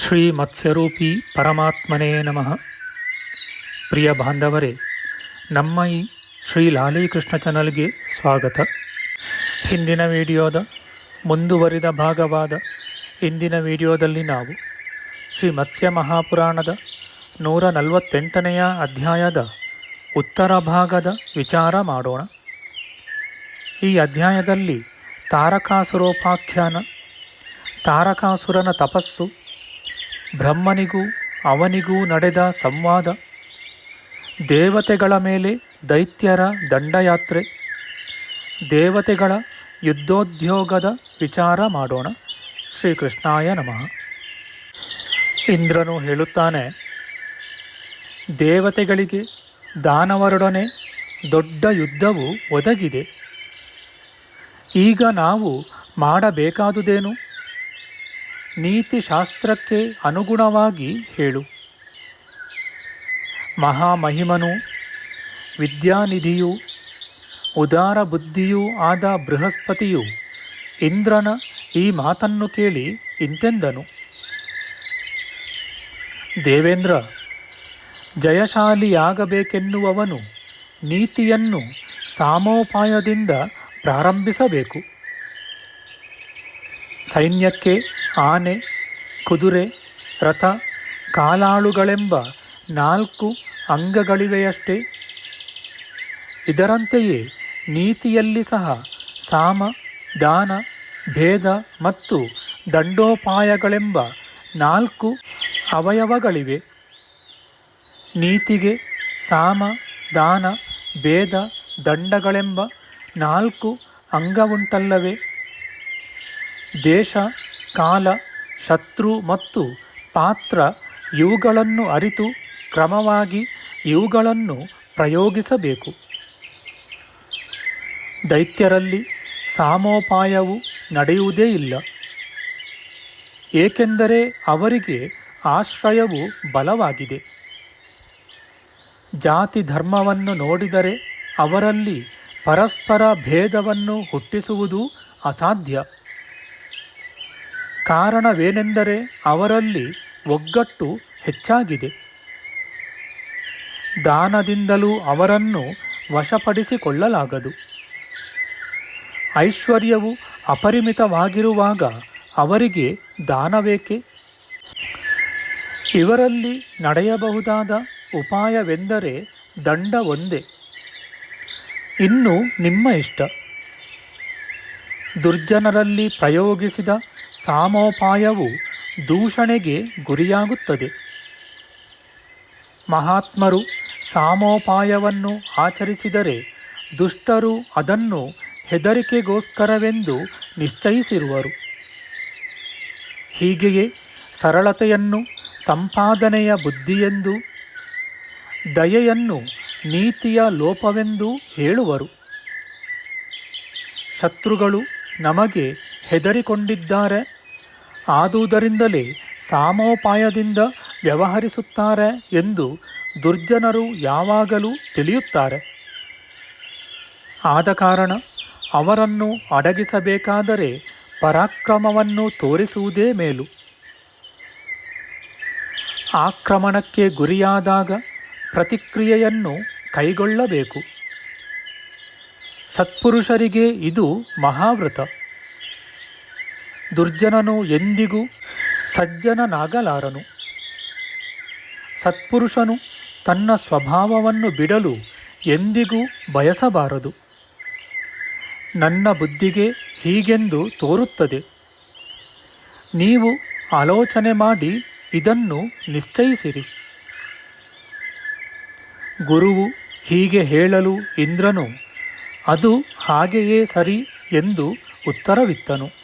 ಶ್ರೀ ಮತ್ಸ್ಯರೂಪಿ ಪರಮಾತ್ಮನೇ ನಮಃ. ಪ್ರಿಯ ಬಾಂಧವರೇ, ನಮ್ಮ ಈ ಶ್ರೀ ಲಾಲೀಕೃಷ್ಣ ಚಾನಲ್ಗೆ ಸ್ವಾಗತ. ಹಿಂದಿನ ವಿಡಿಯೋದ ಮುಂದುವರಿದ ಭಾಗವಾದ ಇಂದಿನ ವಿಡಿಯೋದಲ್ಲಿ ನಾವು ಶ್ರೀ ಮತ್ಸ್ಯ ಮಹಾಪುರಾಣದ ನೂರ ನಲವತ್ತೆಂಟನೆಯ ಅಧ್ಯಾಯದ ಉತ್ತರ ಭಾಗದ ವಿಚಾರ ಮಾಡೋಣ. ಈ ಅಧ್ಯಾಯದಲ್ಲಿ ತಾರಕಾಸುರೋಪಾಖ್ಯಾನ, ತಾರಕಾಸುರನ ತಪಸ್ಸು ಬ್ರಹ್ಮನಿಗೂ ಅವನಿಗೂ ನಡೆದ ಸಂವಾದ. ದೇವತೆಗಳ ಮೇಲೆ ದೈತ್ಯರ ದಂಡಯಾತ್ರೆ. ದೇವತೆಗಳ ಯುದ್ಧೋದ್ಯೋಗದ ವಿಚಾರ ಮಾಡೋಣ. ಶ್ರೀಕೃಷ್ಣಾಯ ನಮಃ. ಇಂದ್ರನು ಹೇಳುತ್ತಾನೆ, ದೇವತೆಗಳಿಗೆ ದಾನವರೊಡನೆ ದೊಡ್ಡ ಯುದ್ಧವು ಒದಗಿದೆ. ಈಗ ನಾವು ಮಾಡಬೇಕಾದುದೇನು? ನೀತಿಶಾಸ್ತ್ರಕ್ಕೆ ಅನುಗುಣವಾಗಿ ಹೇಳು. ಮಹಾಮಹಿಮನು, ವಿದ್ಯಾನಿಧಿಯೂ, ಉದಾರ ಬುದ್ಧಿಯೂ ಆದ ಬೃಹಸ್ಪತಿಯು ಇಂದ್ರನ ಈ ಮಾತನ್ನು ಕೇಳಿ ಇಂತೆಂದನು. ದೇವೇಂದ್ರ, ಜಯಶಾಲಿಯಾಗಬೇಕೆನ್ನುವವನು ನೀತಿಯನ್ನು ಸಾಮೋಪಾಯದಿಂದ ಪ್ರಾರಂಭಿಸಬೇಕು. ಸೈನ್ಯಕ್ಕೆ ಆನೆ, ಕುದುರೆ, ರಥ, ಕಾಲಾಳುಗಳೆಂಬ ನಾಲ್ಕು ಅಂಗಗಳಿವೆಯಷ್ಟೇ. ಇದರಂತೆಯೇ ನೀತಿಯಲ್ಲಿ ಸಹ ಸಾಮ, ದಾನ, ಭೇದ ಮತ್ತು ದಂಡೋಪಾಯಗಳೆಂಬ ನಾಲ್ಕು ಅವಯವಗಳಿವೆ. ನೀತಿಗೆ ಸಾಮ, ದಾನ, ಭೇದ, ದಂಡಗಳೆಂಬ ನಾಲ್ಕು ಅಂಗವುಂಟಲ್ಲವೇ? ದೇಶ ಕಾಲ, ಶತ್ರು ಮತ್ತು ಪಾತ್ರ ಇವುಗಳನ್ನು ಅರಿತು ಕ್ರಮವಾಗಿ ಇವುಗಳನ್ನು ಪ್ರಯೋಗಿಸಬೇಕು. ದೈತ್ಯರಲ್ಲಿ ಸಾಮೋಪಾಯವು ನಡೆಯುವುದೇ ಇಲ್ಲ. ಏಕೆಂದರೆ ಅವರಿಗೆ ಆಶ್ರಯವು ಬಲವಾಗಿದೆ. ಜಾತಿ ಧರ್ಮವನ್ನು ನೋಡಿದರೆ ಅವರಲ್ಲಿ ಪರಸ್ಪರ ಭೇದವನ್ನು ಹುಟ್ಟಿಸುವುದು ಅಸಾಧ್ಯ. ಕಾರಣವೇನೆಂದರೆ ಅವರಲ್ಲಿ ಒಗ್ಗಟ್ಟು ಹೆಚ್ಚಾಗಿದೆ. ದಾನದಿಂದಲೂ ಅವರನ್ನು ವಶಪಡಿಸಿಕೊಳ್ಳಲಾಗದು. ಐಶ್ವರ್ಯವು ಅಪರಿಮಿತವಾಗಿರುವಾಗ ಅವರಿಗೆ ದಾನವೇಕೆ? ಇವರಲ್ಲಿ ನಡೆಯಬಹುದಾದ ಉಪಾಯವೆಂದರೆ ದಂಡ ಒಂದೇ. ಇನ್ನು ನಿಮ್ಮ ಇಷ್ಟ. ದುರ್ಜನರಲ್ಲಿ ಪ್ರಯೋಗಿಸಿದ ಸಾಮೋಪಾಯವು ದೂಷಣೆಗೆ ಗುರಿಯಾಗುತ್ತದೆ. ಮಹಾತ್ಮರು ಸಾಮೋಪಾಯವನ್ನು ಆಚರಿಸಿದರೆ ದುಷ್ಟರು ಅದನ್ನು ಹೆದರಿಕೆಗೋಸ್ಕರವೆಂದು ನಿಶ್ಚಯಿಸಿರುವರು. ಹೀಗೆಯೇ ಸರಳತೆಯನ್ನು, ಸಂಪಾದನೆಯ ಬುದ್ಧಿಯೆಂದು, ದಯೆಯನ್ನು ನೀತಿಯ ಲೋಪವೆಂದು ಹೇಳುವರು. ಶತ್ರುಗಳು ನಮಗೆ ಹೆದರಿಕೊಂಡಿದ್ದಾರೆ. ಆದುದರಿಂದಲೇ ಸಾಮೋಪಾಯದಿಂದ ವ್ಯವಹರಿಸುತ್ತಾರೆ ಎಂದು ದುರ್ಜನರು ಯಾವಾಗಲೂ ತಿಳಿಯುತ್ತಾರೆ. ಆದ ಕಾರಣ ಅವರನ್ನು ಅಡಗಿಸಬೇಕಾದರೆ ಪರಾಕ್ರಮವನ್ನು ತೋರಿಸುವುದೇ ಮೇಲು. ಆಕ್ರಮಣಕ್ಕೆ ಗುರಿಯಾದಾಗ ಪ್ರತಿಕ್ರಿಯೆಯನ್ನು ಕೈಗೊಳ್ಳಬೇಕು. ಸತ್ಪುರುಷರಿಗೆ ಇದು ಮಹಾವ್ರತ. ದುರ್ಜನನು ಎಂದಿಗೂ ಸಜ್ಜನನಾಗಲಾರನು. ಸತ್ಪುರುಷನು ತನ್ನ ಸ್ವಭಾವವನ್ನು ಬಿಡಲು ಎಂದಿಗೂ ಬಯಸಬಾರದು. ನನ್ನ ಬುದ್ಧಿಗೆ ಹೀಗೆಂದು ತೋರುತ್ತದೆ. ನೀವು ಆಲೋಚನೆ ಮಾಡಿ ಇದನ್ನು ನಿಶ್ಚಯಿಸಿರಿ. ಗುರುವು ಹೀಗೆ ಹೇಳಲು ಇಂದ್ರನು, ಅದು ಹಾಗೆಯೇ ಸರಿ ಎಂದು ಉತ್ತರವಿತ್ತನು.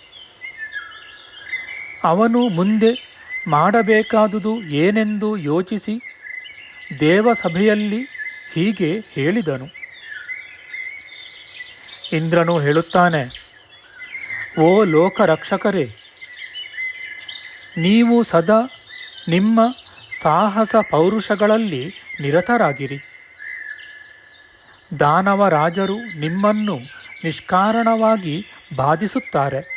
ಅವನು ಮುಂದೆ ಮಾಡಬೇಕಾದುದು ಏನೆಂದು ಯೋಚಿಸಿ ದೇವಸಭೆಯಲ್ಲಿ ಹೀಗೆ ಹೇಳಿದನು. ಇಂದ್ರನು ಹೇಳುತ್ತಾನೆ, ಓ ಲೋಕರಕ್ಷಕರೇ, ನೀವು ಸದಾ ನಿಮ್ಮ ಸಾಹಸ ಪೌರುಷಗಳಲ್ಲಿ ನಿರತರಾಗಿರಿ. ದಾನವ ರಾಜರು ನಿಮ್ಮನ್ನು ನಿಷ್ಕಾರಣವಾಗಿ ಬಾಧಿಸುತ್ತಾರೆ.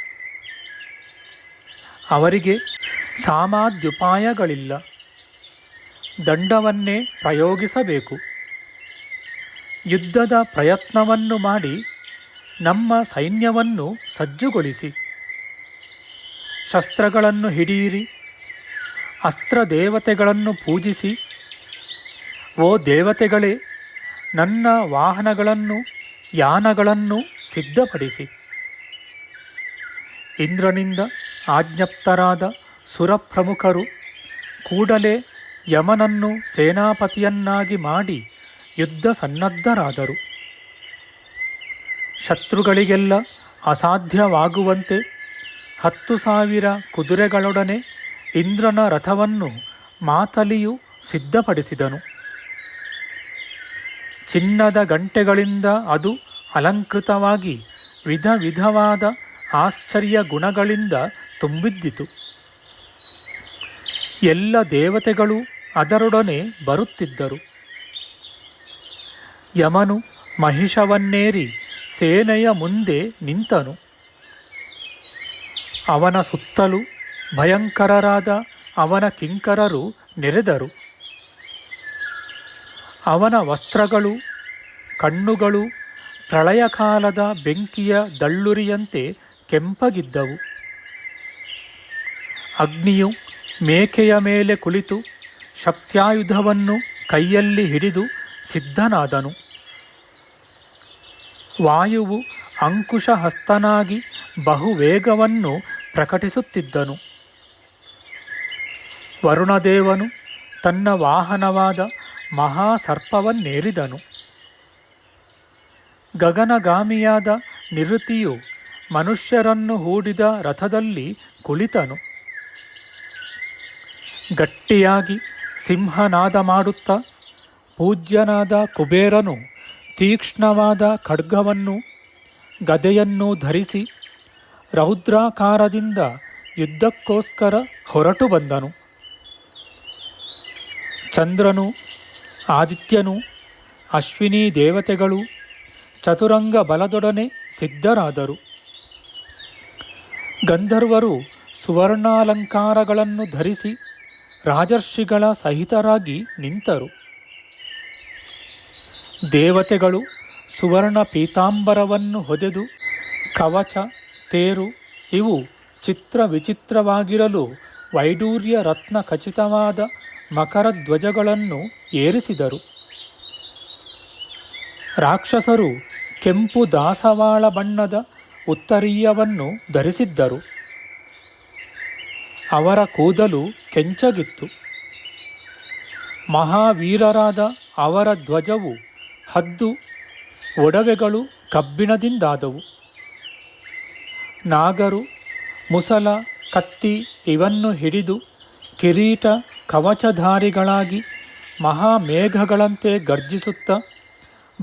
ಅವರಿಗೆ ಸಾಮಾದ್ಯುಪಾಯಗಳಿಲ್ಲ. ದಂಡವನ್ನೇ ಪ್ರಯೋಗಿಸಬೇಕು. ಯುದ್ಧದ ಪ್ರಯತ್ನವನ್ನು ಮಾಡಿ ನಮ್ಮ ಸೈನ್ಯವನ್ನು ಸಜ್ಜುಗೊಳಿಸಿ. ಶಸ್ತ್ರಗಳನ್ನು ಹಿಡಿಯಿರಿ. ಅಸ್ತ್ರ ದೇವತೆಗಳನ್ನು ಪೂಜಿಸಿ. ಓ ದೇವತೆಗಳೇ, ನನ್ನ ವಾಹನಗಳನ್ನು, ಯಾನಗಳನ್ನು ಸಿದ್ಧಪಡಿಸಿ. ಇಂದ್ರನಿಂದ ಆಜ್ಞಪ್ತರಾದ ಸುರಪ್ರಮುಖರು ಕೂಡಲೇ ಯಮನನ್ನು ಸೇನಾಪತಿಯನ್ನಾಗಿ ಮಾಡಿ ಯುದ್ಧ ಸನ್ನದ್ಧರಾದರು. ಶತ್ರುಗಳಿಗೆಲ್ಲ ಅಸಾಧ್ಯವಾಗುವಂತೆ ಹತ್ತು ಸಾವಿರ ಕುದುರೆಗಳೊಡನೆ ಇಂದ್ರನ ರಥವನ್ನು ಮಾತಲಿಯು ಸಿದ್ಧಪಡಿಸಿದನು. ಚಿನ್ನದ ಗಂಟೆಗಳಿಂದ ಅದು ಅಲಂಕೃತವಾಗಿ ವಿಧ ವಿಧವಾದ ಆಶ್ಚರ್ಯ ಗುಣಗಳಿಂದ ತುಂಬಿದ್ದಿತು. ಎಲ್ಲ ದೇವತೆಗಳು ಅದರೊಡನೆ ಬರುತ್ತಿದ್ದರು. ಯಮನು ಮಹಿಷವನ್ನೇರಿ ಸೇನೆಯ ಮುಂದೆ ನಿಂತನು. ಅವನ ಸುತ್ತಲೂ ಭಯಂಕರರಾದ ಅವನ ಕಿಂಕರರು ನೆರೆದರು. ಅವನ ವಸ್ತ್ರಗಳು ಕಣ್ಣುಗಳು ಪ್ರಳಯಕಾಲದ ಬೆಂಕಿಯ ದಳ್ಳುರಿಯಂತೆ ಕೆಂಪಗಿದ್ದವು. ಅಗ್ನಿಯು ಮೇಕೆಯ ಮೇಲೆ ಕುಳಿತು ಶಕ್ತ್ಯಾಯುಧವನ್ನು ಕೈಯಲ್ಲಿ ಹಿಡಿದು ಸಿದ್ಧನಾದನು. ವಾಯುವು ಅಂಕುಶ ಹಸ್ತನಾಗಿ ಬಹುವೇಗವನ್ನು ಪ್ರಕಟಿಸುತ್ತಿದ್ದನು. ವರುಣದೇವನು ತನ್ನ ವಾಹನವಾದ ಮಹಾಸರ್ಪವನ್ನೇರಿದನು. ಗಗನಗಾಮಿಯಾದ ನಿರುತಿಯು ಮನುಷ್ಯರನ್ನು ಹೂಡಿದ ರಥದಲ್ಲಿ ಕುಳಿತನು. ಗಟ್ಟಿಯಾಗಿ ಸಿಂಹನಾದ ಮಾಡುತ್ತಾ, ಪೂಜ್ಯನಾದ ಕುಬೇರನು ತೀಕ್ಷ್ಣವಾದ ಖಡ್ಗವನ್ನು, ಗದೆಯನ್ನು ಧರಿಸಿ ರೌದ್ರಾಕಾರದಿಂದ ಯುದ್ಧಕ್ಕೋಸ್ಕರ ಹೊರಟು ಬಂದನು. ಚಂದ್ರನು, ಆದಿತ್ಯನು, ಅಶ್ವಿನಿ ದೇವತೆಗಳು, ಚತುರಂಗ ಬಲದೊಡನೆ ಸಿದ್ಧರಾದರು. ಗಂಧರ್ವರು ಸುವರ್ಣಾಲಂಕಾರಗಳನ್ನು ಧರಿಸಿ ರಾಜರ್ಷಿಗಳ ಸಹಿತರಾಗಿ ನಿಂತರು. ದೇವತೆಗಳು ಸುವರ್ಣ ಪೀತಾಂಬರವನ್ನು ಹೊದೆದು ಕವಚ, ತೇರು ಇವು ಚಿತ್ರ ವಿಚಿತ್ರವಾಗಿರಲು ವೈಡೂರ್ಯ ರತ್ನ ಖಚಿತವಾದ ಮಕರ ಧ್ವಜಗಳನ್ನು ಏರಿಸಿದರು. ರಾಕ್ಷಸರು ಕೆಂಪು ದಾಸವಾಳ ಬಣ್ಣದ ಉತ್ತರೀಯವನ್ನು ಧರಿಸಿದ್ದರು. ಅವರ ಕೂದಲು ಕೆಂಚಗಿತ್ತು. ಮಹಾವೀರರಾದ ಅವರ ಧ್ವಜವು ಹದ್ದು ಒಡವೆಗಳು ಕಬ್ಬಿಣದಿಂದಾದವು. ನಾಗರು, ಮುಸಲ, ಕತ್ತಿ ಇವನ್ನು ಹಿಡಿದು ಕಿರೀಟ ಕವಚಧಾರಿಗಳಾಗಿ ಮಹಾಮೇಘಗಳಂತೆ ಗರ್ಜಿಸುತ್ತ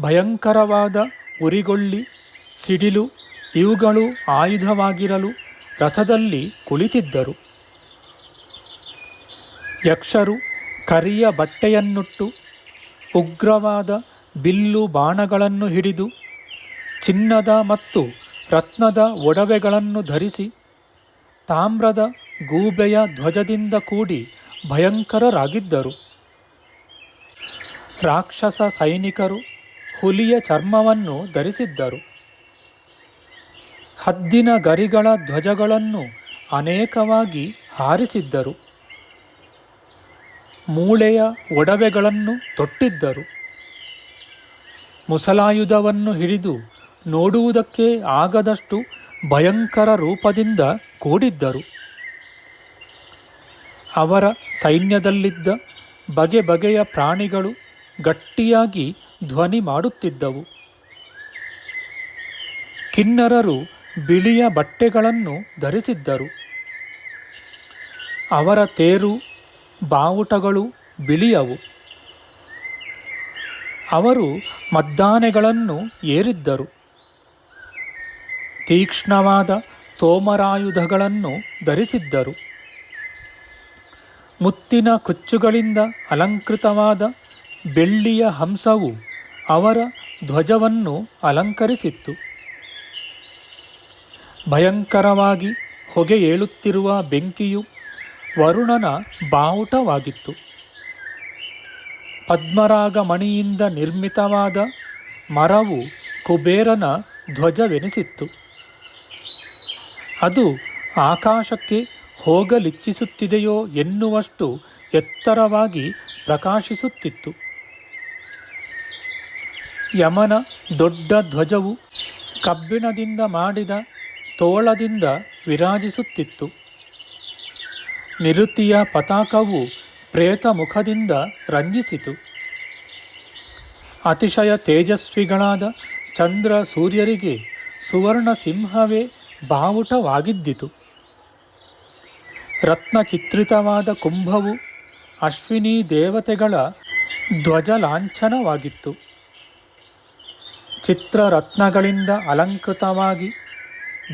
ಭಯಂಕರವಾದ ಉರಿಗೊಳ್ಳಿ, ಸಿಡಿಲು ಇವುಗಳು ಆಯುಧವಾಗಿರಲು ರಥದಲ್ಲಿ ಕುಳಿತಿದ್ದರು. ಯಕ್ಷರು ಕರಿಯ ಬಟ್ಟೆಯನ್ನುಟ್ಟು ಉಗ್ರವಾದ ಬಿಲ್ಲು ಬಾಣಗಳನ್ನು ಹಿಡಿದು ಚಿನ್ನದ ಮತ್ತು ರತ್ನದ ಒಡವೆಗಳನ್ನು ಧರಿಸಿ ತಾಮ್ರದ ಗೂಬೆಯ ಧ್ವಜದಿಂದ ಕೂಡಿ ಭಯಂಕರರಾಗಿದ್ದರು. ರಾಕ್ಷಸ ಸೈನಿಕರು ಹುಲಿಯ ಚರ್ಮವನ್ನು ಧರಿಸಿದ್ದರು. ಹದ್ದಿನ ಗರಿಗಳ ಧ್ವಜಗಳನ್ನು ಅನೇಕವಾಗಿ ಹಾರಿಸಿದ್ದರು. ಮೂಳೆಯ ಒಡವೆಗಳನ್ನು ತೊಟ್ಟಿದ್ದರು. ಮುಸಲಾಯುಧವನ್ನು ಹಿಡಿದು ನೋಡುವುದಕ್ಕೆ ಆಗದಷ್ಟು ಭಯಂಕರ ರೂಪದಿಂದ ಕೂಡಿದ್ದರು. ಅವರ ಸೈನ್ಯದಲ್ಲಿದ್ದ ಬಗೆ ಬಗೆಯ ಪ್ರಾಣಿಗಳು ಗಟ್ಟಿಯಾಗಿ ಧ್ವನಿ ಮಾಡುತ್ತಿದ್ದವು. ಕಿನ್ನರರು ಬಿಳಿಯ ಬಟ್ಟೆಗಳನ್ನು ಧರಿಸಿದ್ದರು. ಅವರ ತೇರು ಬಾವುಟಗಳು ಬಿಳಿಯವು. ಅವರು ಮದ್ದಾನೆಗಳನ್ನು ಏರಿದ್ದರು. ತೀಕ್ಷ್ಣವಾದ ತೋಮರಾಯುಧಗಳನ್ನು ಧರಿಸಿದ್ದರು. ಮುತ್ತಿನ ಕುಚ್ಚುಗಳಿಂದ ಅಲಂಕೃತವಾದ ಬೆಳ್ಳಿಯ ಹಂಸವು ಅವರ ಧ್ವಜವನ್ನು ಅಲಂಕರಿಸಿತ್ತು. ಭಯಂಕರವಾಗಿ ಹೊಗೆ ಏಳುತ್ತಿರುವ ಬೆಂಕಿಯು ವರುಣನ ಬಾವುಟವಾಗಿತ್ತು. ಪದ್ಮರಾಗ ಮಣಿಯಿಂದ ನಿರ್ಮಿತವಾದ ಮರವು ಕುಬೇರನ ಧ್ವಜವೆನಿಸಿತ್ತು. ಅದು ಆಕಾಶಕ್ಕೆ ಹೋಗಲಿಚ್ಛಿಸುತ್ತಿದೆಯೋ ಎನ್ನುವಷ್ಟು ಎತ್ತರವಾಗಿ ಪ್ರಕಾಶಿಸುತ್ತಿತ್ತು. ಯಮನ ದೊಡ್ಡ ಧ್ವಜವು ಕಬ್ಬಿಣದಿಂದ ಮಾಡಿದ ತೋಳದಿಂದ ವಿರಾಜಿಸುತ್ತಿತ್ತು. ನಿರುತಿಯ ಪತಾಕವು ಪ್ರೇತ ಮುಖದಿಂದ ರಂಜಿಸಿತು. ಅತಿಶಯ ತೇಜಸ್ವಿಗಳಾದ ಚಂದ್ರ ಸೂರ್ಯರಿಗೆ ಸುವರ್ಣ ಸಿಂಹವೇ ಬಾವುಟವಾಗಿದ್ದಿತು. ರತ್ನ ಚಿತ್ರಿತವಾದ ಕುಂಭವು ಅಶ್ವಿನಿ ದೇವತೆಗಳ ಧ್ವಜ ಲಾಂಛನವಾಗಿತ್ತು ಚಿತ್ರರತ್ನಗಳಿಂದ ಅಲಂಕೃತವಾಗಿ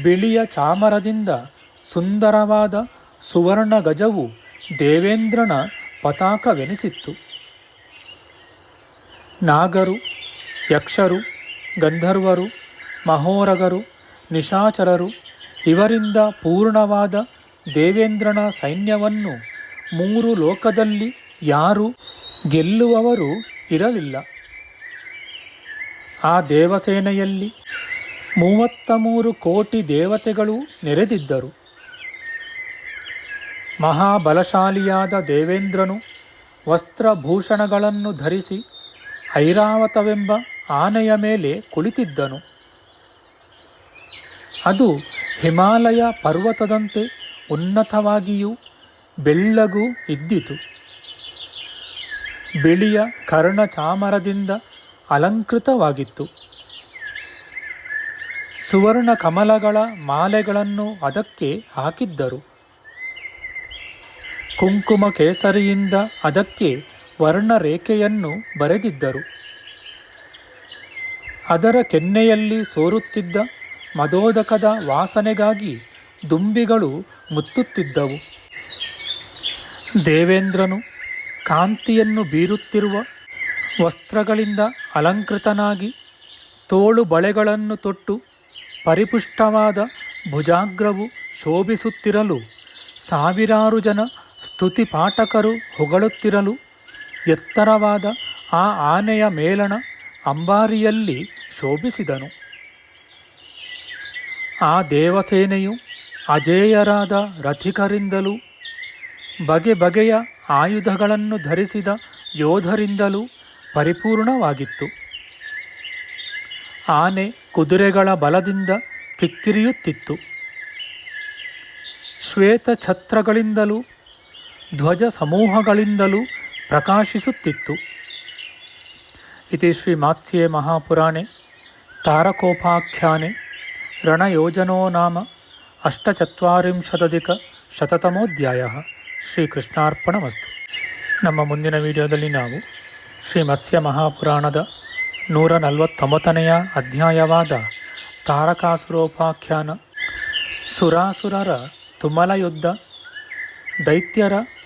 ಬಿಳಿಯ ಚಾಮರದಿಂದ ಸುಂದರವಾದ ಸುವರ್ಣ ಗಜವು ದೇವೇಂದ್ರನ ಪತಾಕವೆನಿಸಿತ್ತು. ನಾಗರು, ಯಕ್ಷರು, ಗಂಧರ್ವರು, ಮಹೋರಗರು, ನಿಶಾಚರರು ಇವರಿಂದ ಪೂರ್ಣವಾದ ದೇವೇಂದ್ರನ ಸೈನ್ಯವನ್ನು ಮೂರು ಲೋಕದಲ್ಲಿ ಯಾರು ಗೆಲ್ಲುವವರು ಇರಲಿಲ್ಲ. ಆ ದೇವಸೇನೆಯಲ್ಲಿ ಮೂವತ್ತ ಮೂರು ಕೋಟಿ ದೇವತೆಗಳು ನೆರೆದಿದ್ದರು. ಮಹಾಬಲಶಾಲಿಯಾದ ದೇವೇಂದ್ರನು ವಸ್ತ್ರಭೂಷಣಗಳನ್ನು ಧರಿಸಿ ಐರಾವತವೆಂಬ ಆನೆಯ ಮೇಲೆ ಕುಳಿತಿದ್ದನು. ಅದು ಹಿಮಾಲಯ ಪರ್ವತದಂತೆ ಉನ್ನತವಾಗಿಯೂ ಬೆಳ್ಳಗೂ ಇದ್ದಿತು. ಬಿಳಿಯ ಕರ್ಣಚಾಮರದಿಂದ ಅಲಂಕೃತವಾಗಿತ್ತು. ಸುವರ್ಣ ಕಮಲಗಳ ಮಾಲೆಗಳನ್ನು ಅದಕ್ಕೆ ಹಾಕಿದ್ದರು. ಕುಂಕುಮ ಕೇಸರಿಯಿಂದ ಅದಕ್ಕೆ ವರ್ಣರೇಖೆಯನ್ನು ಬರೆದಿದ್ದರು. ಅದರ ಕೆನ್ನೆಯಲ್ಲಿ ಸೋರುತ್ತಿದ್ದ ಮದೋದಕದ ವಾಸನೆಗಾಗಿ ದುಂಬಿಗಳು ಮುತ್ತುತ್ತಿದ್ದವು. ದೇವೇಂದ್ರನು ಕಾಂತಿಯನ್ನು ಬೀರುತ್ತಿರುವ ವಸ್ತ್ರಗಳಿಂದ ಅಲಂಕೃತನಾಗಿ ತೋಳು ಬಳೆಗಳನ್ನು ತೊಟ್ಟು ಪರಿಪುಷ್ಟವಾದ ಭುಜಾಗ್ರವು ಶೋಭಿಸುತ್ತಿರಲು ಸಾವಿರಾರು ಜನ ಸ್ತುತಿ ಪಾಠಕರು ಹೊಗಳುತ್ತಿರಲು ಎತ್ತರವಾದ ಆ ಆನೆಯ ಮೇಲಣ ಅಂಬಾರಿಯಲ್ಲಿ ಶೋಭಿಸಿದನು. ಆ ದೇವಸೇನೆಯು ಅಜೇಯರಾದ ರಥಿಕರಿಂದಲೂ ಬಗೆ ಬಗೆಯ ಆಯುಧಗಳನ್ನು ಧರಿಸಿದ ಯೋಧರಿಂದಲೂ ಪರಿಪೂರ್ಣವಾಗಿತ್ತು. ಆನೆ ಕುದುರೆಗಳ ಬಲದಿಂದ ಕಿಕ್ಕಿರಿಯುತ್ತಿತ್ತು. ಶ್ವೇತ ಛತ್ರಗಳಿಂದಲೂ ಧ್ವಜ ಸಮೂಹಗಳಿಂದಲೂ ಪ್ರಕಾಶಿಸುತ್ತಿತ್ತು. ಇತಿ ಶ್ರೀ ಮಾತ್ಸ್ಯೆ ಮಹಾಪುರಾಣೆ, ತಾರಕೋಪಾಖ್ಯಾನೆ, ರಣಯೋಜನೋ ನಾಮ, ಅಷ್ಟಚತ್ವರಿಂಶದಧಿಕ ಶತತಮೋಧ್ಯಾಯ ಶ್ರೀಕೃಷ್ಣಾರ್ಪಣಮಸ್ತು. ನಮ್ಮ ಮುಂದಿನ ವಿಡಿಯೋದಲ್ಲಿ ನಾವು ಶ್ರೀ ಮತ್ಸ್ಯ ಮಹಾಪುರಾಣದ ನೂರ ನಲವತ್ತೊಂಬತ್ತನೆಯ ಅಧ್ಯಾಯವಾದ ತಾರಕಾಸುರೋಪಾಖ್ಯಾನ, ಸುರಾಸುರರ ತುಮಲ ಯುದ್ಧ ದೈತ್ಯರ